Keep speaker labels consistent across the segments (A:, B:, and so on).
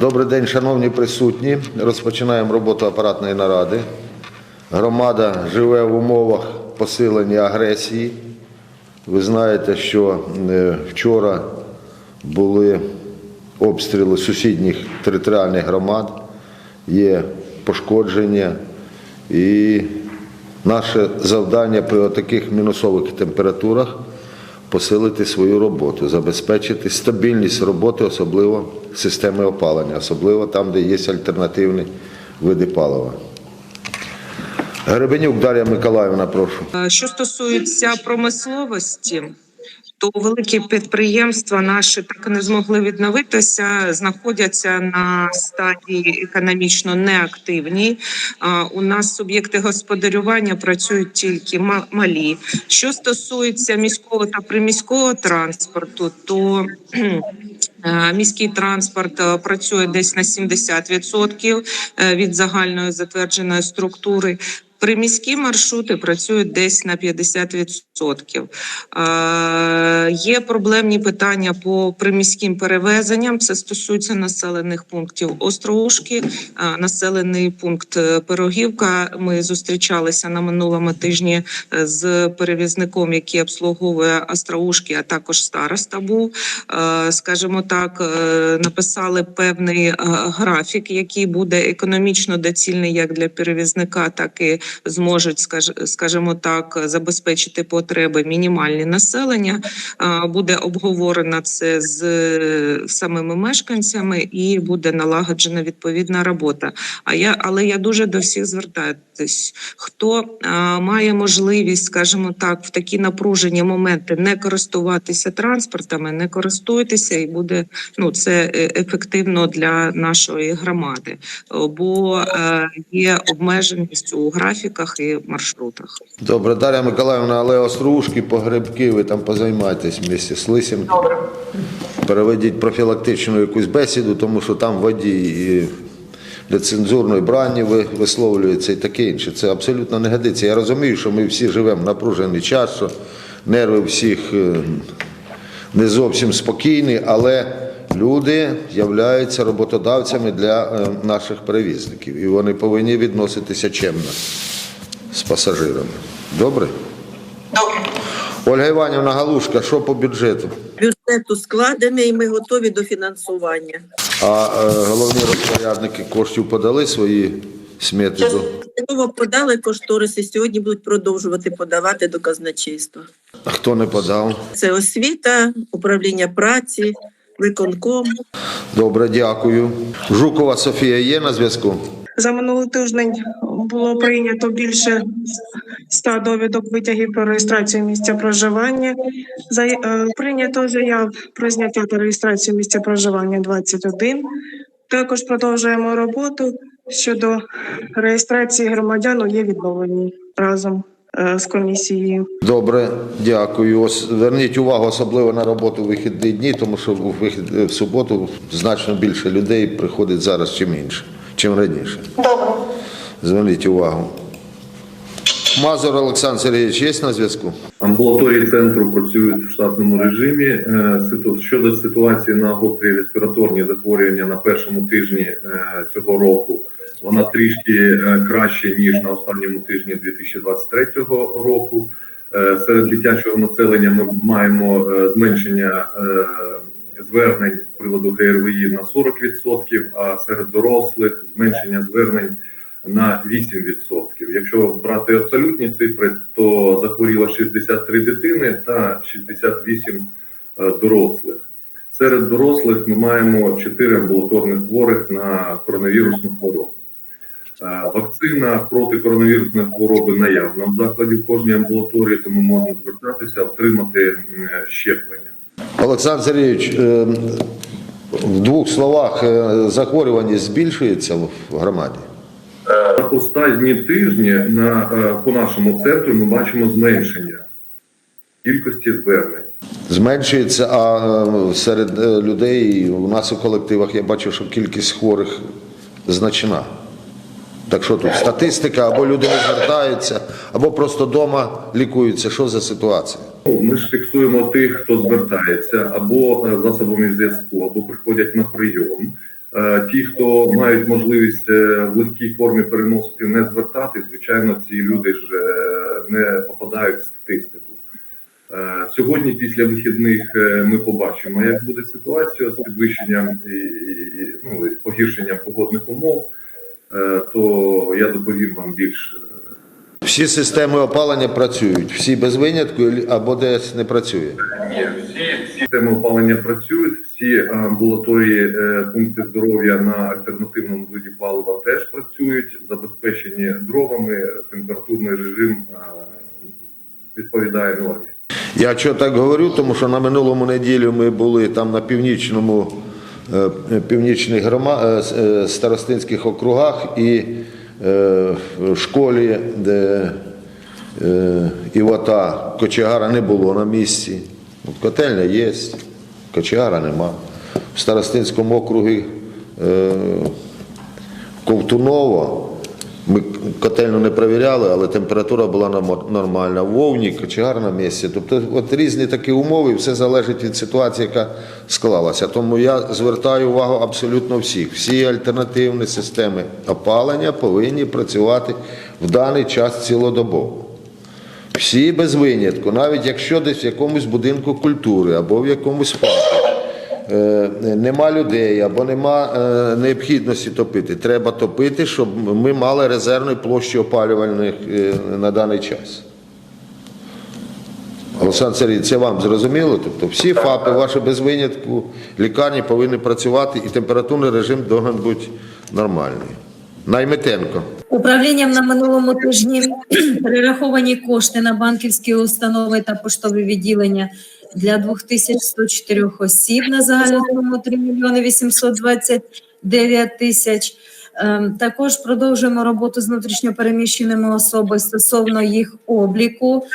A: Добрий день, шановні присутні. Розпочинаємо роботу апаратної наради. Громада живе в умовах посилення агресії. Ви знаєте, що е, вчора були обстріли сусідніх територіальних громад, є пошкодження. І наше завдання при таких мінусових температурах посилити свою роботу, забезпечити стабільність роботи, особливо системи опалення, особливо там, де є альтернативні види палива. Гребенюк Дар'я Миколаївна, прошу.
B: Е, Що стосується промисловості, то великі підприємства наші так і не змогли відновитися, знаходяться на стадії економічно неактивній. У нас суб'єкти господарювання працюють тільки ма- малі. Що стосується міського та приміського транспорту, то е, міський транспорт е, працює десь на 70% е, від загальної затвердженої структури. Приміські маршрути працюють десь на 50%. Е, Є проблемні питання по приміським перевезенням. Це стосується населених пунктів Остроушки, е, населений пункт е, Пирогівка. Ми зустрічалися на минулому тижні е, з перевізником, який обслуговує Остроушки, а також староста був. Е, Скажімо так, написали певний графік, який буде економічно доцільний як для перевізника, так і зможуть, скаж- скажімо так, забезпечити потреби мінімальні населення. Буде обговорено це з самими мешканцями і буде налагоджена відповідна робота. А я, але я дуже до всіх звертаюсь. Хто має можливість, скажімо так, в такі напружені моменти не користуватися транспортами, не користуйтеся, і буде ну це е, ефективно для нашої громади, бо е, є обмеженість у графіках і маршрутах.
A: Добре, Дар'я Миколаївна, але Острушки, погребки, ви там позаймайтесь місці з Лисім. Переведіть профілактичну якусь бесіду, тому що там водій і нецензурної брані ви- висловлюється і таке інше. Це абсолютно не годиться. Я розумію, що ми всі живемо в напружений час, що нерви всіх е, не зовсім спокійні, але люди являються роботодавцями для е, наших перевізників. І вони повинні відноситися чемно з пасажирами. Добре?
C: Добре.
A: Ольга Іванівна Галушка, що по бюджету?
D: бюджету складений, і ми готові до фінансування.
A: А е, головні розпорядники коштів подали свої смети.
D: Частково подали кошториси, сьогодні будуть продовжувати подавати до казначейства.
A: А хто не подав?
D: Це освіта, управління праці, виконком.
A: Добре, дякую. Жукова Софія є на зв'язку?
E: За минулий тиждень було прийнято більше 100 довідок витягів про реєстрацію місця проживання. За е, прийнято заяв про зняття та реєстрацію місця проживання 21. Також продовжуємо роботу щодо реєстрації громадян у є відновлені разом з комісією.
A: Добре, дякую. Ос- Зверніть увагу особливо на роботу в вихідні дні, тому що в вихід в суботу значно більше людей приходить зараз, чим інше, чим раніше.
C: Добре.
A: Зверніть увагу. Мазур Олександр Сергійович є на зв'язку?
F: Амбулаторії центру працюють в штатному режимі. Е, Щодо ситуації на гострі респіраторні захворювання на першому тижні е, цього року, вона трішки е, краще ніж на останньому тижні 2023 року. Е, Серед дитячого населення ми маємо е, зменшення звернень з приводу ГРВІ на 40%, а серед дорослих зменшення звернень на 8%. Якщо брати абсолютні цифри, то захворіло 63 дитини та 68 е, дорослих. Серед дорослих ми маємо 4 амбулаторних хворих на коронавірусну хворобу. Е, Вакцина проти коронавірусної хвороби наявна в закладі в кожній амбулаторії, тому можна звертатися, отримати щеплення.
A: Олександр Сергійович, е, в двох словах, е, захворюваність збільшується в громаді?
F: За останні тижні на, е, по нашому центру ми бачимо зменшення кількості звернень.
A: Зменшується, а е, серед е, людей у нас у колективах я бачу, що кількість хворих значна. Так що тут статистика, або люди не звертаються, або просто вдома лікуються. Що за ситуація?
F: Ми ж фіксуємо тих, хто звертається або е, засобами зв'язку, або приходять на прийом. Е, Ті, хто мають можливість е, в легкій формі переносити, не звертати, звичайно, ці люди ж не попадають в статистику. Сьогодні, після вихідних, ми побачимо, як буде ситуація з підвищенням і, і, ну, погіршенням погодних умов. Е, То я доповім вам більше.
A: Всі системи опалення працюють, всі без винятку або десь не працює.
F: Всі Системи опалення працюють, всі амбулаторії, е, пункти здоров'я на альтернативному виді палива теж працюють, забезпечені дровами, температурний режим е, відповідає нормі.
A: Я що так говорю, тому що на минулому неділю ми були там на північному е, північних грома, е, е, старостинських округах і е, в школі, де Івата Кочегара не було на місці. От котельня є, Кочегара нема. В Старостинському округі е, Ковтунова. Ми котельну не перевіряли, але температура була нормальна. Вовні, кочегар на місці. Тобто от різні такі умови, все залежить від ситуації, яка склалася. Тому я звертаю увагу абсолютно всіх. Всі альтернативні системи опалення повинні працювати в даний час цілодобово. Всі без винятку, навіть якщо десь в якомусь будинку культури або в якомусь парку нема людей або нема е, необхідності топити. Треба топити, щоб ми мали резервні площі опалювальних е, на даний час. Олександр Сергійович, це вам зрозуміло? Тобто всі ФАПи, ваші без винятку, лікарні повинні працювати і температурний режим повинен бути нормальний. Наймитенко.
C: Управлінням на минулому тижні перераховані кошти на банківські установи та поштові відділення для 2104 осіб на загальну суму 3 мільйони 829 тисяч. Ем, Також продовжуємо роботу з внутрішньопереміщеними особами стосовно їх обліку.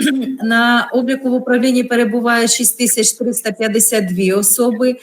C: На обліку в управлінні перебуває 6352 особи.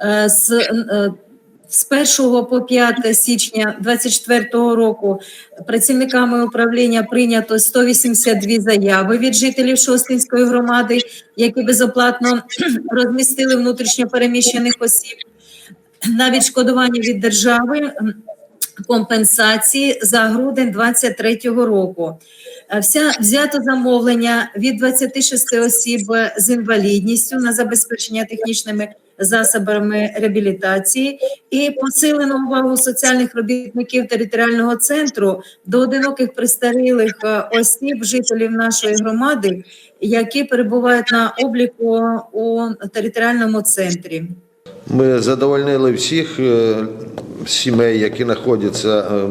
C: Е, е, з 1 по 5 січня 2024 року працівниками управління прийнято 182 заяви від жителів Шостинської громади, які безоплатно розмістили внутрішньо переміщених осіб на відшкодування від держави компенсації за грудень 2023 року. Е, Вся взято замовлення від 26 осіб з інвалідністю на забезпечення технічними засобами реабілітації і посилено увагу соціальних робітників територіального центру до одиноких престарілих е, осіб, жителів нашої громади, які перебувають на обліку у територіальному центрі.
A: Ми задовольнили всіх е, сімей, які знаходяться е,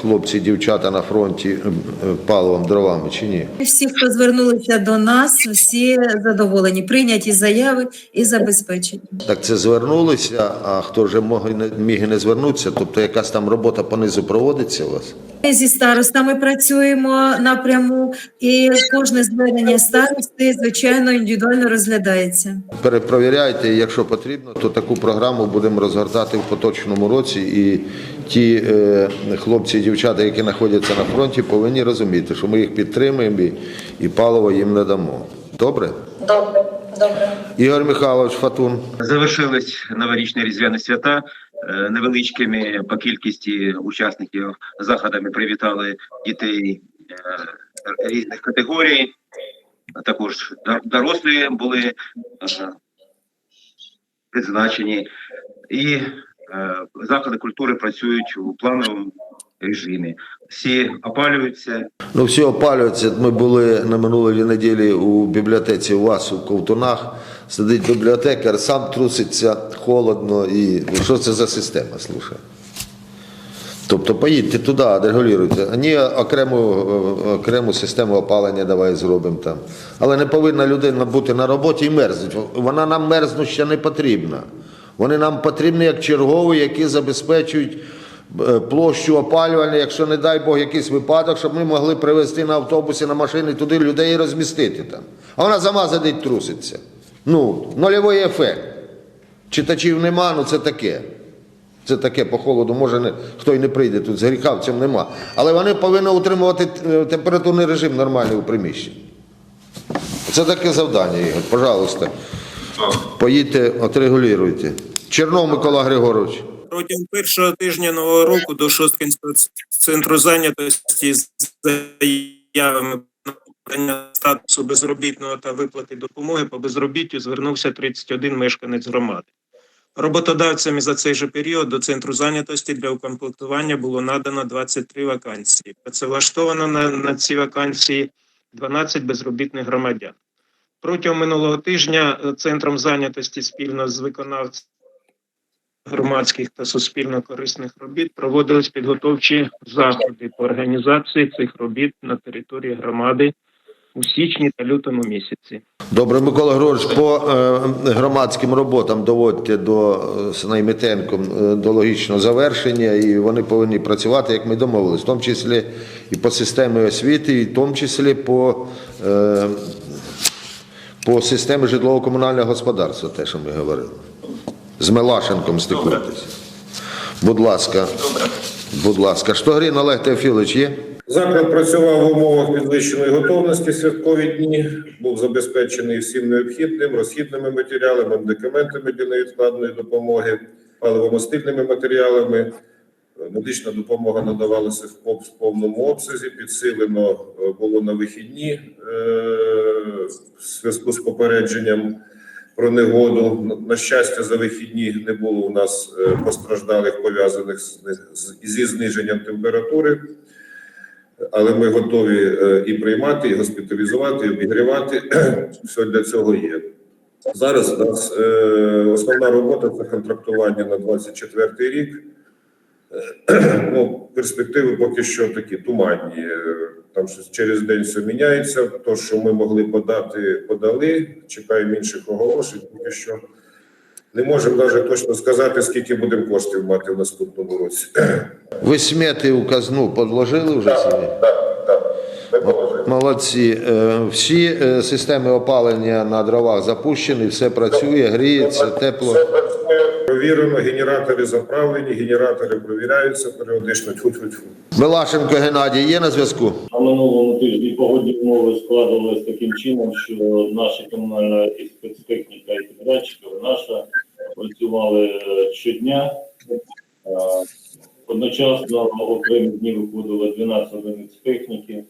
A: хлопці, дівчата на фронті е, е, паливом, дровами чи ні?
C: Всі, хто звернулися до нас, всі задоволені, прийняті заяви і забезпечені.
A: Так це звернулися, а хто вже мог не- міг і не звернутися, тобто якась там робота понизу проводиться у вас?
C: Ми Зі старостами працюємо напряму, і кожне звернення старости, звичайно, індивідуально розглядається.
A: Перепровіряйте, якщо потрібно, то таку програму будемо розгортати в поточному році. І ті е, хлопці і дівчата, які знаходяться на фронті, повинні розуміти, що ми їх підтримуємо і, і паливо їм не дамо. Добре?
C: Добре, добре.
A: Ігор Михайлович Фатун.
G: Завершились новорічні різдвяні свята. Е, Невеличкими по кількості учасників заходами привітали дітей е, різних категорій. А Також дорослі були відзначені, і е, заходи культури працюють у плановому режимі. Всі опалюються,
A: Ну, всі опалюються. Ми були на минулій неділі у бібліотеці у вас у Ковтунах. Сидить бібліотекар, сам труситься холодно. І ну, що це за система, слушай? Тобто поїдьте туди, регулюйте. А ні, окрему, е, окрему систему опалення давай зробимо там. Але не повинна людина бути на роботі і мерзнути. Вона нам мерзнуть ще не потрібна. Вони нам потрібні як чергові, які забезпечують е, площу опалювальну, якщо, не дай Бог, якийсь випадок, щоб ми могли привезти на автобусі, на машини туди людей і розмістити там. А вона сама сидить труситься. Ну, нульовий ефект. Читачів нема, ну це таке. Це таке по холоду, може не, хто й не прийде тут, з гріхавцем нема. Але вони повинні утримувати е, температурний режим нормальний у приміщенні. Це таке завдання, Ігор. Пожалуйста. Поїдьте, отрегулюйте. Чернов Микола Григорович.
H: Протягом першого тижня нового року до Шосткинського центру зайнятості з заявами на статусу безробітного та виплати допомоги по безробіттю звернувся 31 мешканець громади. Роботодавцями за цей же період до центру зайнятості для укомплектування було надано 23 вакансії. Працевлаштовано на, на ці вакансії 12 безробітних громадян. Протягом минулого тижня е, центром зайнятості спільно з виконавцем громадських та суспільно корисних робіт проводились підготовчі заходи по організації цих робіт на території громади у січні та лютому місяці.
A: Добре, Микола Григорович, по е, громадським роботам доводьте до е, з наймитенком е, до логічного завершення, і вони повинні працювати, як ми домовились, в тому числі і по системі освіти, і в тому числі по, е, по системі житлово-комунального господарства, те, що ми говорили. З Мелашенком стикуйтесь. Будь ласка. Будь ласка. Штогрін Олег Теофілович є?
I: Заклад працював в умовах підвищеної готовності святкові дні, був забезпечений всім необхідним, розхідними матеріалами, медикаментами для невідкладної допомоги, паливомастильними матеріалами. Медична допомога надавалася в повному обсязі, підсилено е, було на вихідні е, в зв'язку з попередженням про негоду. На- щастя, за вихідні не було у нас е, постраждалих пов'язаних зі зниженням температури але ми готові е, і приймати, і госпіталізувати, і обігрівати. Все для цього є. Зараз у нас е, основна робота це контрактування на 24 рік. Е, Ну, перспективи поки що такі туманні. Е, Там щось через день все міняється. То, що ми могли подати, подали. Чекаємо інших оголошень. Поки що не можемо навіть точно сказати, скільки будемо коштів мати в наступному році.
A: Ви смети у казну подложили вже собі?
I: Так, так.
A: Молодці. Е, Всі системи опалення на дровах запущені, все працює, гріється, тепло.
I: Провірено, генератори заправлені, генератори провіряються періодично. Тьфу-тьфу-тьфу.
A: Милашенко Геннадій є на зв'язку?
J: На минулому тижні погодні умови складувалися таким чином, що наша комунальна і спецтехніка і підрядчики, наша працювали е, щодня. Е, Одночасно окремі дні виходило 12 одиниць техніки.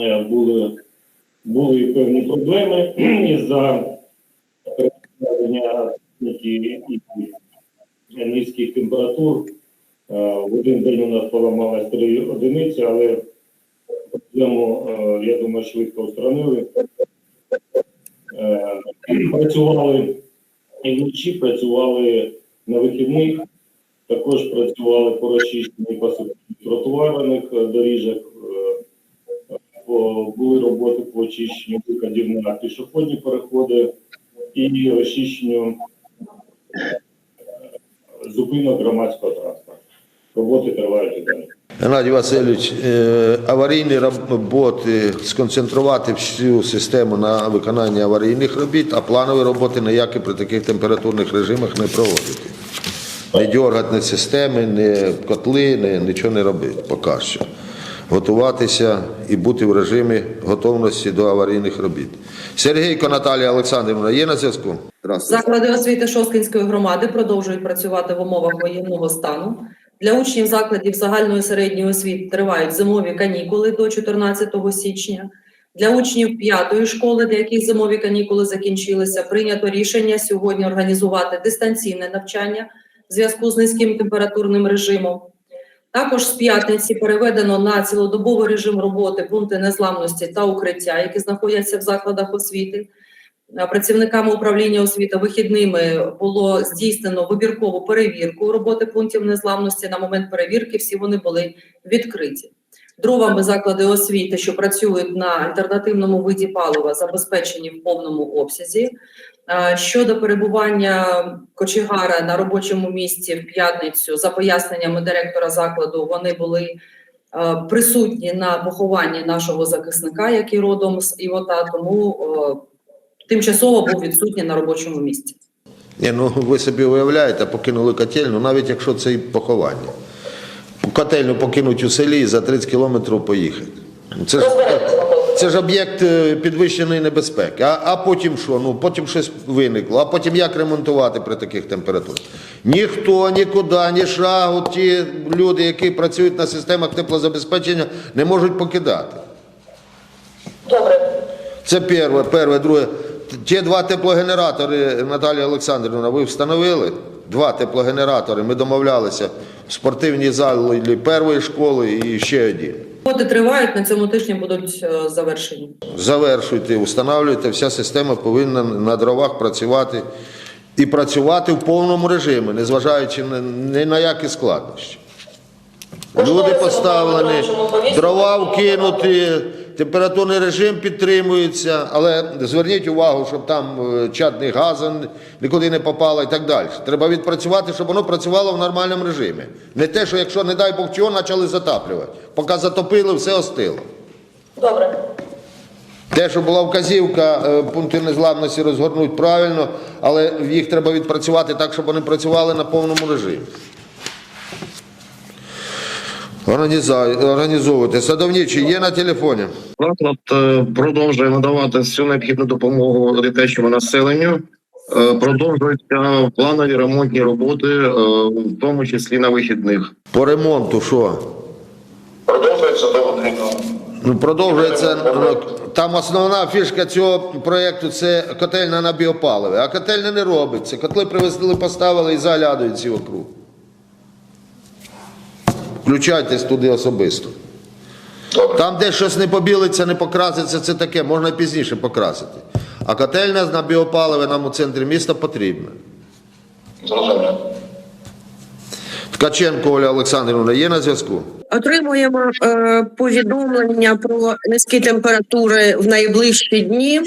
J: Е, Були, були і певні проблеми із-за переведення техніки і низьких температур. Е, В один день у нас поламалось три одиниці, але проблему, е, я думаю, швидко устранили. Е, Працювали і вночі, працювали на вихідних, також працювали по розчищенні тротуарних доріжок, були роботи по очищенню викидів на пішохідні переходи і розчищенню зупинок громадського транспорту. Роботи тривають і далі.
A: Геннадій Васильович, е, аварійні роботи сконцентрувати всю систему на виконанні аварійних робіт, а планові роботи ніякі при таких температурних режимах не проводити. Не дергати ні системи, ні котли, ні, нічого не робити поки що. Готуватися і бути в режимі готовності до аварійних робіт. Сергійко Наталія Олександрівна є на зв'язку?
K: Заклади освіти Шосткинської громади продовжують працювати в умовах воєнного стану. Для учнів закладів загальної середньої освіти тривають зимові канікули до 14 січня. Для учнів п'ятої школи, для яких зимові канікули закінчилися, прийнято рішення сьогодні організувати дистанційне навчання в зв'язку з низьким температурним режимом. Також з п'ятниці переведено на цілодобовий режим роботи пункти незламності та укриття, які знаходяться в закладах освіти. Е, Працівниками управління освіти вихідними було здійснено вибіркову перевірку роботи пунктів незламності. На момент перевірки всі вони були відкриті. Дровами заклади освіти, що працюють на альтернативному виді палива, забезпечені в повному обсязі. Е, Щодо перебування кочегара на робочому місці в п'ятницю, за поясненнями директора закладу, вони були е, присутні на похованні нашого захисника, який родом з Івота, тому е, тимчасово був відсутній на робочому місці.
A: Ні, ну ви собі уявляєте, покинули котельну, навіть якщо це і поховання. Котельню покинуть у селі і за 30 кілометрів поїхати. Це ж, це це ж об'єкт е, підвищеної небезпеки. А, а потім що? Ну потім щось виникло. А потім як ремонтувати при таких температурах? Ніхто нікуди, ні шагу, ті люди, які працюють на системах теплозабезпечення, не можуть покидати. Добре. Це перше, перше, друге. Ті два теплогенератори, Наталія Олександрівна, ви встановили? Два теплогенератори. Ми домовлялися в спортивній залі першої школи і ще один.
K: Роботи тривають, на цьому тижні будуть е, завершені.
A: Завершуйте, встановлюйте, вся система повинна на дровах працювати і працювати в повному режимі, незважаючи ні на які складнощі. Люди поставлені, дрова вкинуті, температурний режим підтримується, але зверніть увагу, щоб там е, чадний газ нікуди не попало і так далі. Треба відпрацювати, щоб воно працювало в нормальному режимі. Не те, що якщо, не дай Бог чого, почали затаплювати. Поки затопили, все остило. Добре. Те, що була вказівка, е, пункти незламності розгорнуть правильно, але їх треба відпрацювати так, щоб вони працювали на повному режимі. Організовуйте. Садовничий є на телефоні.
L: Заклад е, продовжує надавати всю необхідну допомогу дитячому населенню. Е, Продовжуються планові ремонтні роботи, е, в тому числі на вихідних.
A: По ремонту що?
L: Продовжується до.
A: Ну, продовжується. Там основна фішка цього проєкту це котельня на біопаливі. А котельня не робиться. Котли привезли, поставили і заглядують ці округ. Включайтесь туди особисто. Там, де щось не побілиться, не покраситься, це таке, можна і пізніше покрасити. А котельня на біопаливі нам у центрі міста потрібна.
L: Зрозуміло.
A: Ткаченко Оля Олександрівна є на зв'язку?
M: Отримуємо е, повідомлення про низькі температури в найближчі дні.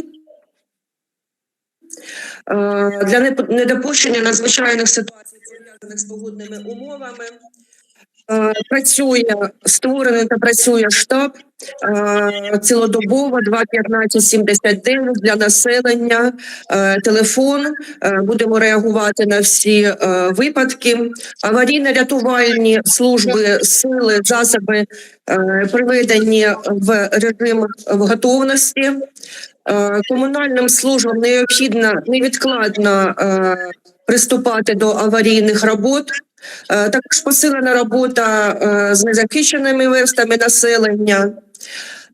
M: Е, для недопущення надзвичайних ситуацій, пов'язаних з погодними умовами, працює створений та працює штаб е, цілодобово 2.15.79 для населення. Е, телефон. Е, будемо реагувати на всі е, випадки. Аварійно-рятувальні служби, сили, засоби е, приведені в режим готовності. Е, Комунальним службам необхідно невідкладно е, приступати до аварійних робот. Е, Також посилена робота е, з незахищеними верстами населення.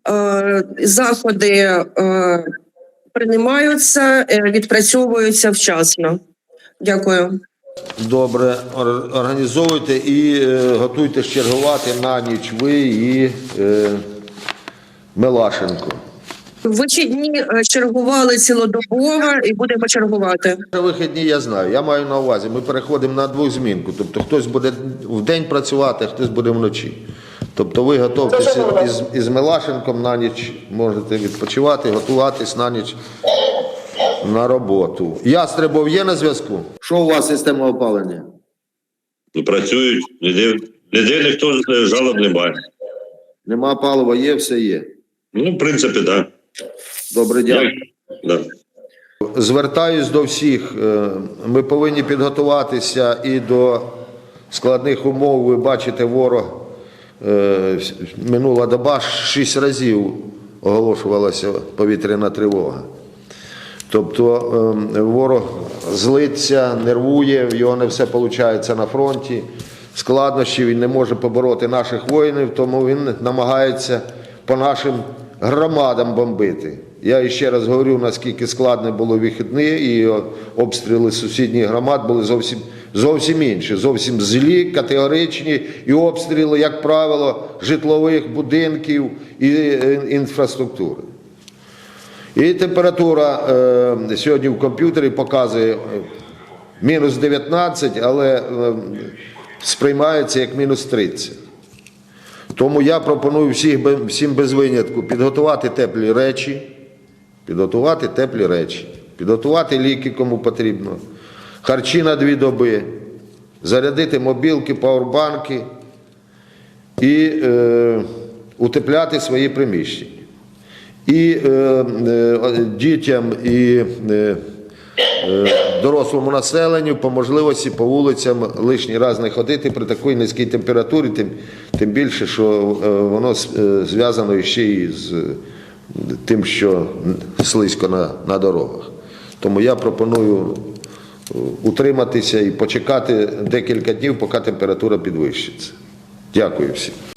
M: Е, Заходи приймаються, відпрацьовуються вчасно. Дякую.
A: Добре, організовуйте і е, готуйтесь чергувати на ніч ви і Мелашенко.
M: Вихідні е, чергували цілодобово і будемо чергувати.
A: Вихідні я знаю. Я маю на увазі. Ми переходимо на двозмінку. Тобто хтось буде в день працювати, а хтось буде вночі. Тобто ви готовтеся із, із Мелашенком на ніч, можете відпочивати, готуватись на ніч на роботу. Ястребов є на зв'язку? Що у вас система опалення?
N: Ну, працюють, ніде, ніде ніхто е, жалоб не має.
A: Нема палива, є, все є.
N: Ну, в принципі, так. Да.
A: Добре, дякую.
N: Да.
A: Звертаюсь до всіх. Е, Ми повинні підготуватися і до складних умов. Ви бачите, ворог е, минула доба шість разів оголошувалася повітряна тривога. Тобто е, ворог злиться, нервує, в його не все виходить на фронті. Складнощі він не може побороти наших воїнів, тому він намагається по нашим громадам бомбити. Я ще раз говорю, наскільки складно було вихідні, і обстріли сусідніх громад були зовсім, зовсім інші, зовсім злі, категоричні, і обстріли, як правило, житлових будинків і е, інфраструктури. І температура е, сьогодні в комп'ютері показує е, мінус 19, але е, сприймається як мінус 30. Тому я пропоную всіх, всім без винятку підготувати теплі речі, підготувати теплі речі, підготувати ліки, кому потрібно, харчі на дві доби, зарядити мобілки, пауербанки і е, утепляти свої приміщення. І е, е, дітям і е, е, дорослому населенню по можливості по вулицям лишній раз не ходити при такій низькій температурі, тим, тим більше, що е, воно е, зв'язано ще і з тим, що слизько на, на дорогах. Тому я пропоную е, утриматися і почекати декілька днів, поки температура підвищиться. Дякую всім.